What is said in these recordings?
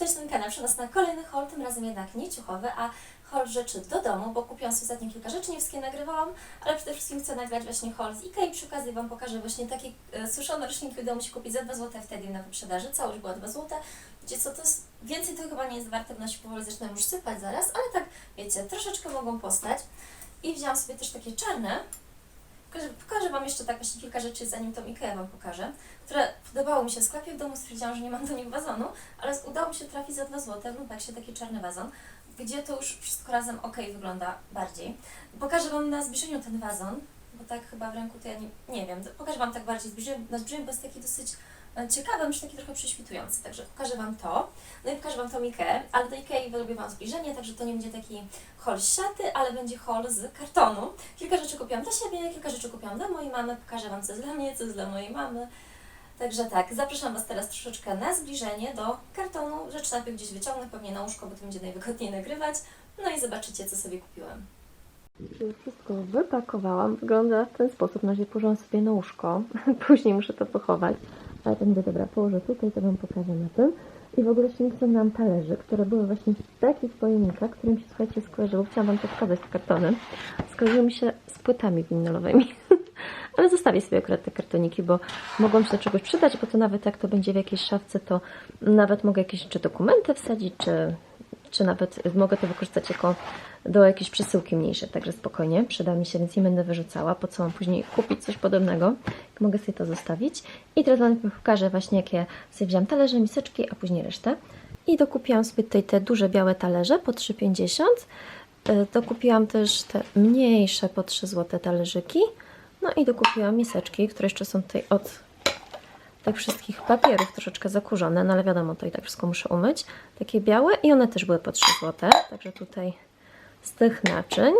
witajcie na kanale. Przenosę na kolejny haul, tym razem jednak nie ciuchowy, a haul rzeczy do domu, bo kupiłam sobie ostatnio kilka rzeczy, nie wszystkie nagrywałam, ale przede wszystkim chcę nagrać właśnie haul z Ikea i przy okazji Wam pokażę właśnie takie e, suszone roślinki udało mi się kupić za 2 zł wtedy na wyprzedaży, całość była 2 zł. Wiecie co, to jest, więcej to chyba nie jest warte, bo się powoli zaczynam już sypać zaraz, ale tak, wiecie, troszeczkę mogą postać. I wzięłam sobie też takie czarne, Pokażę, pokażę Wam jeszcze tak właśnie kilka rzeczy, zanim tą Ikea Wam pokażę, które podobało mi się w sklepie w domu, stwierdziłam, że nie mam do nich wazonu, ale udało mi się trafić za 2 zł w Lumpeksie taki czarny wazon, gdzie to już wszystko razem ok wygląda bardziej. Pokażę Wam na zbliżeniu ten wazon, bo tak chyba w ręku to ja nie, nie wiem, pokażę Wam tak bardziej zbliżeniu, na zbliżeniu, bo jest taki dosyć e, ciekawy, myślę taki trochę prześwitujący, także pokażę Wam to, no i pokażę Wam tą Ikea, ale do Ikei zrobię Wam zbliżenie, także to nie będzie taki haul z siaty, ale będzie haul z kartonu. Kilka rzeczy kupiłam dla siebie, kilka rzeczy kupiłam dla mojej mamy, pokażę Wam co jest dla mnie, co jest dla mojej mamy. Także tak, zapraszam Was teraz troszeczkę na zbliżenie do kartonu. Rzecz najpierw gdzieś wyciągnę, pewnie na łóżko, bo to będzie najwygodniej nagrywać. No i zobaczycie, co sobie kupiłam. Wszystko wypakowałam. Wygląda w ten sposób. Na razie położyłam sobie na łóżko. Później muszę to pochować. Ale to dobra. Położę tutaj, to Wam pokażę na tym. I w ogóle się nie ściągnęłam talerzy, które były właśnie w takich pojemnikach, którym się, słuchajcie, skojarzyło. Chciałam Wam to pokazać z kartonem. Skojarzyło mi się z płytami winylowymi. Ale zostawię sobie akurat te kartoniki, bo mogą się do czegoś przydać, bo to nawet jak to będzie w jakiejś szafce, to nawet mogę jakieś czy dokumenty wsadzić, czy, czy nawet mogę to wykorzystać jako do jakiejś przesyłki mniejszej, także spokojnie, przyda mi się, więc nie będę wyrzucała, po co mam później kupić coś podobnego, mogę sobie to zostawić. I teraz Wam pokażę właśnie, jakie sobie wziąłam talerze, miseczki, a później resztę. I dokupiłam sobie tutaj te duże białe talerze po 3,50. Y, Dokupiłam też te mniejsze po 3 zł talerzyki. No i dokupiłam miseczki, które jeszcze są tutaj od tych wszystkich papierów troszeczkę zakurzone, no ale wiadomo, to i tak wszystko muszę umyć. Takie białe i one też były po 3 zł, także tutaj z tych naczyń.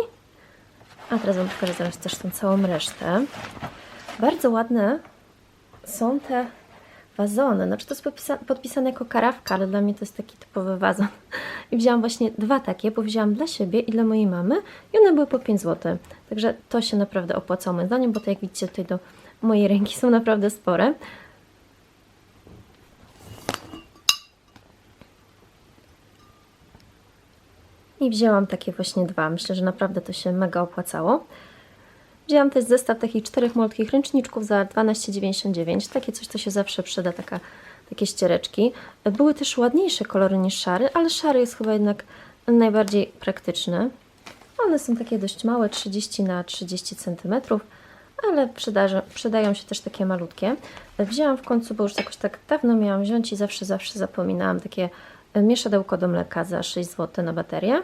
A teraz Wam pokażę zaraz też tą całą resztę. Bardzo ładne są te wazony. Znaczy to jest podpisa- podpisane jako karawka, ale dla mnie to jest taki typowy wazon. I wzięłam właśnie dwa takie, bo wzięłam dla siebie i dla mojej mamy i one były po 5 zł. Także to się naprawdę opłacało moim zdaniem, bo to jak widzicie tutaj do mojej ręki są naprawdę spore. I wzięłam takie właśnie dwa. Myślę, że naprawdę to się mega opłacało. Wzięłam też zestaw takich czterech malutkich ręczniczków za 12,99. Takie coś, co się zawsze przyda, taka, takie ściereczki. Były też ładniejsze kolory niż szary, ale szary jest chyba jednak najbardziej praktyczny. One są takie dość małe, 30 na 30 cm, ale przydarzy, przydają się też takie malutkie. Wzięłam w końcu, bo już jakoś tak dawno miałam wziąć i zawsze, zawsze zapominałam, takie mieszadełko do mleka za 6 zł na baterię.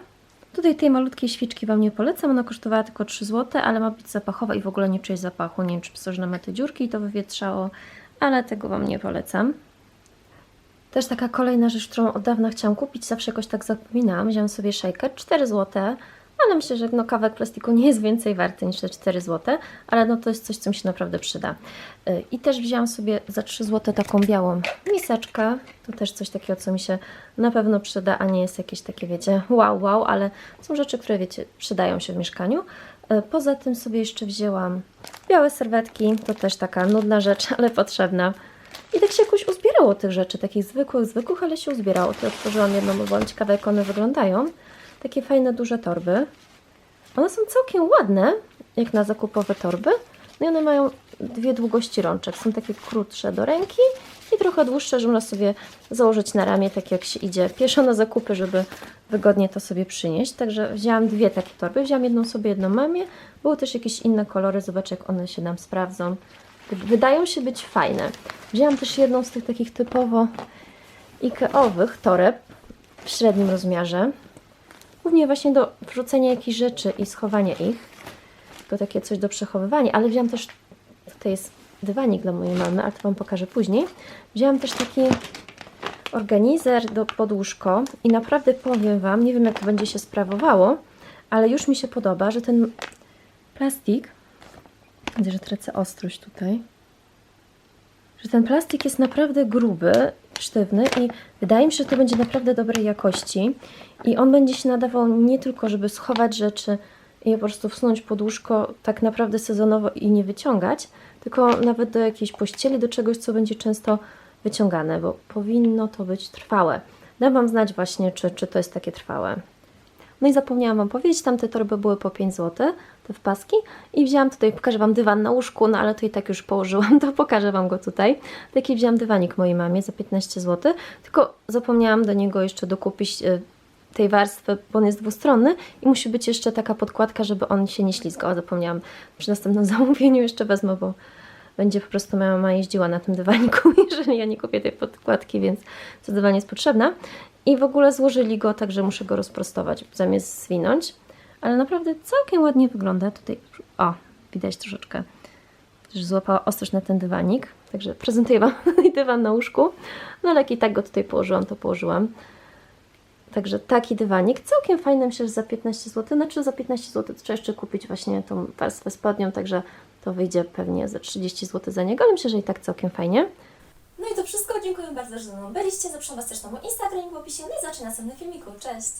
Tutaj tej malutkiej świczki Wam nie polecam, ona kosztowała tylko 3 zł, ale ma być zapachowa i w ogóle nie czuję zapachu. Nie wiem, czy że na te dziurki i to wywietrzało, ale tego Wam nie polecam. Też taka kolejna rzecz, którą od dawna chciałam kupić, zawsze jakoś tak zapominałam. Wziąłam sobie shaker, 4 zł, ale myślę, że no, kawałek plastiku nie jest więcej warty niż te 4 zł, ale no to jest coś, co mi się naprawdę przyda. Yy, I też wzięłam sobie za 3 zł taką białą miseczkę. To też coś takiego, co mi się na pewno przyda, a nie jest jakieś takie, wiecie, wow, wow, ale są rzeczy, które, wiecie, przydają się w mieszkaniu. Yy, Poza tym sobie jeszcze wzięłam białe serwetki, to też taka nudna rzecz, ale potrzebna. I tak się jakoś uzbierało tych rzeczy, takich zwykłych, zwykłych, ale się uzbierało. Tu otworzyłam jedną, bo byłam ciekawa, jak one wyglądają. Takie fajne, duże torby. One są całkiem ładne, jak na zakupowe torby. No i one mają dwie długości rączek. Są takie krótsze do ręki i trochę dłuższe, że można sobie założyć na ramię, tak jak się idzie pieszo na zakupy, żeby wygodnie to sobie przynieść. Także wzięłam dwie takie torby. Wzięłam jedną sobie, jedną mamie. Były też jakieś inne kolory. Zobaczę, jak one się nam sprawdzą. Wydają się być fajne. Wzięłam też jedną z tych takich typowo Ikeowych toreb w średnim rozmiarze. Głównie właśnie do wrzucenia jakichś rzeczy i schowania ich. Tylko takie coś do przechowywania, ale wziąłam też, tutaj jest dywanik dla mojej mamy, ale to Wam pokażę później. Wzięłam też taki organizer do podłóżko i naprawdę powiem Wam, nie wiem jak to będzie się sprawowało, ale już mi się podoba, że ten plastik, widzę, że tracę ostrość tutaj, że ten plastik jest naprawdę gruby, sztywny i wydaje mi się, że to będzie naprawdę dobrej jakości i on będzie się nadawał nie tylko, żeby schować rzeczy i je po prostu wsunąć pod łóżko tak naprawdę sezonowo i nie wyciągać, tylko nawet do jakiejś pościeli, do czegoś, co będzie często wyciągane, bo powinno to być trwałe. Dam Wam znać właśnie, czy, czy to jest takie trwałe. No i zapomniałam Wam powiedzieć, tamte torby były po 5 zł, te wpaski. I wzięłam tutaj, pokażę Wam dywan na łóżku, no ale to i tak już położyłam, to pokażę Wam go tutaj. Taki wzięłam dywanik mojej mamie za 15 zł, tylko zapomniałam do niego jeszcze dokupić e, tej warstwy, bo on jest dwustronny i musi być jeszcze taka podkładka, żeby on się nie ślizgał. Zapomniałam przy następnym zamówieniu jeszcze wezmę, bo będzie po prostu moja mama jeździła na tym dywaniku, jeżeli ja nie kupię tej podkładki, więc zdecydowanie jest potrzebna. I w ogóle złożyli go tak, że muszę go rozprostować zamiast zwinąć. Ale naprawdę całkiem ładnie wygląda. Tutaj, o, widać troszeczkę, że złapała ostrość na ten dywanik. Także prezentuję Wam dywan na łóżku. No ale jak i tak go tutaj położyłam, to położyłam. Także taki dywanik, całkiem fajny, myślę, że za 15 zł. Znaczy za 15 zł trzeba jeszcze kupić właśnie tą warstwę spodnią, także to wyjdzie pewnie za 30 zł za niego, ale myślę, że i tak całkiem fajnie. No i to wszystko. Dziękuję bardzo, że ze mną byliście. Zapraszam Was też na mój Instagram w opisie. No i zobaczę na następnym filmiku. Cześć!